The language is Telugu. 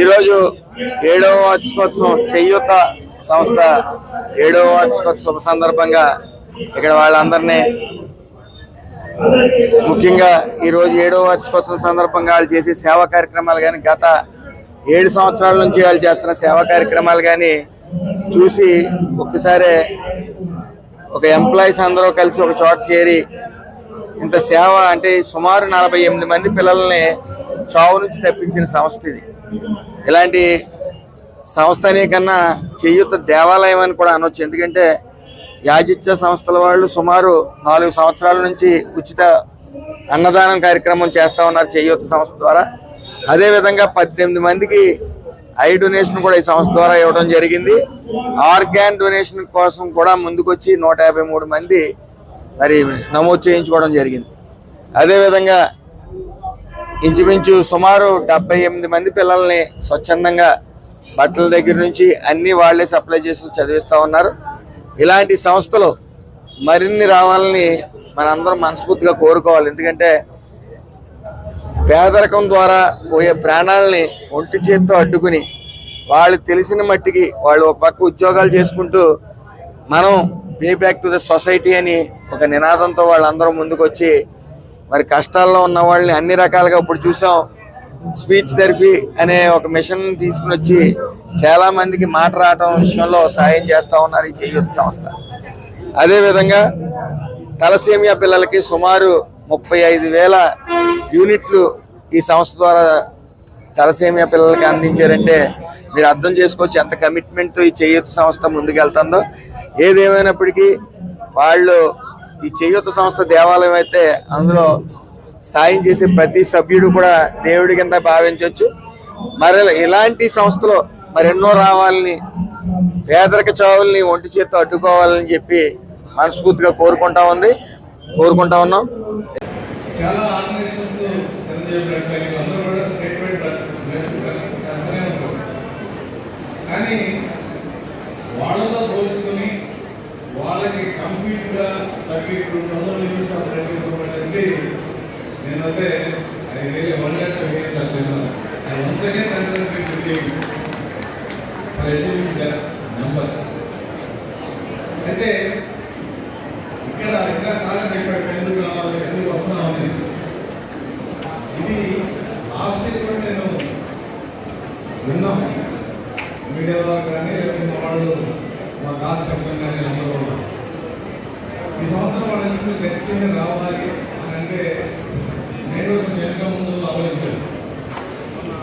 ఈరోజు ఏడవ వార్షికోత్సవం చెయ్యూత సంస్థ ఏడవ వార్షికోత్సవం సందర్భంగా ఇక్కడ వాళ్ళందరినీ ముఖ్యంగా ఈరోజు ఏడవ వార్షికోత్సవం సందర్భంగా వాళ్ళు చేసే సేవా కార్యక్రమాలు కానీ గత ఏడు సంవత్సరాల నుంచి వాళ్ళు చేస్తున్న సేవా కార్యక్రమాలు కానీ చూసి ఒక్కసారి ఒక ఎంప్లాయీస్ అందరూ కలిసి ఒక చోట చేరి ఇంత సేవ అంటే సుమారు నలభై ఎనిమిది మంది పిల్లల్ని చావు నుంచి తప్పించిన సంస్థ ఇది. ఇలాంటి సంస్థనే కన్నా చేయూత దేవాలయం అని కూడా అనొచ్చు. ఎందుకంటే యాజిత్య సంస్థల వాళ్ళు సుమారు నాలుగు సంవత్సరాల నుంచి ఉచిత అన్నదానం కార్యక్రమం చేస్తా ఉన్నారు చేయూత సంస్థ ద్వారా. అదేవిధంగా పద్దెనిమిది మందికి ఐ డొనేషన్ కూడా ఈ సంస్థ ద్వారా ఇవ్వడం జరిగింది. ఆర్గాన్ డొనేషన్ కోసం కూడా ముందుకొచ్చి నూట యాభై మూడు మంది మరి నమోదు చేయించుకోవడం జరిగింది. అదేవిధంగా ఇంచుమించు సుమారు డెబ్బై ఎనిమిది మంది పిల్లల్ని స్వచ్ఛందంగా బట్టల దగ్గర నుంచి అన్ని వాళ్ళే సప్లై చేసి చదివిస్తూ ఉన్నారు. ఇలాంటి సంస్థలు మరిన్ని రావాలని మనందరం మనస్ఫూర్తిగా కోరుకోవాలి. ఎందుకంటే పేదరికం ద్వారా పోయే ప్రాణాలని ఒంటి చేత్తో అడ్డుకుని వాళ్ళు తెలిసిన మట్టికి వాళ్ళు ఒక పక్క ఉద్యోగాలు చేసుకుంటూ మనం pay back to the society అని ఒక నినాదంతో వాళ్ళందరూ ముందుకొచ్చి మరి కష్టాల్లో ఉన్న వాళ్ళని అన్ని రకాలుగా ఇప్పుడు చూసాం. స్పీచ్ థెరపీ అనే ఒక మిషన్ తీసుకుని వచ్చి చాలా మందికి మాట రావటం విషయంలో సాయం చేస్తూ ఉన్నారు ఈ చేయూత సంస్థ. అదేవిధంగా తలసేమియా పిల్లలకి సుమారు ముప్పై ఐదు వేల యూనిట్లు ఈ సంస్థ ద్వారా తలసేమియా పిల్లలకి అందించారంటే మీరు అర్థం చేసుకోవచ్చు ఎంత కమిట్మెంట్ ఈ చేయూత సంస్థ ముందుకెళ్తుందో. ఏదేమైనప్పటికీ వాళ్ళు ఈ చేయూత సంస్థ దేవాలయం అయితే అందులో సాయం చేసే ప్రతి సభ్యుడు కూడా దేవుడి కింద భావించవచ్చు. మరి ఇలాంటి సంస్థలు మరెన్నో రావాలని పేదరిక చావుల్ని ఒంటి చేత్తో అడ్డుకోవాలని చెప్పి మనస్ఫూర్తిగా కోరుకుంటా ఉంది. కోరుకుంటా ఉన్నాం. చాలా ఆర్గనైజేషన్స్ అందరూ కూడా స్టేట్మెంట్ కానీ వాళ్ళకి కంప్లీట్గా thirty two thousand units of red improvement అనేది నేనైతే I really wonder to hear that I once again congratulate with you for achieving that number. అయితే ఇక్కడ ఇంకా సార్ చెప్పాడు ఎందుకు రావాలి ఎందుకు వస్తున్నాం అని ఇది ఆశ్చర్యం కూడా నేను విన్నాం మీడియా ద్వారా కానీ లేకపోతే మా వాళ్ళు మా దాస్ చెప్పడం కానీ అందరూ ఈ సంవత్సరం వాళ్ళ నెక్స్ట్ నెక్స్ట్ ఇయర్ రావాలి అని అంటే నేను కొంచెం వెనక ముందు ఆలోచించాను.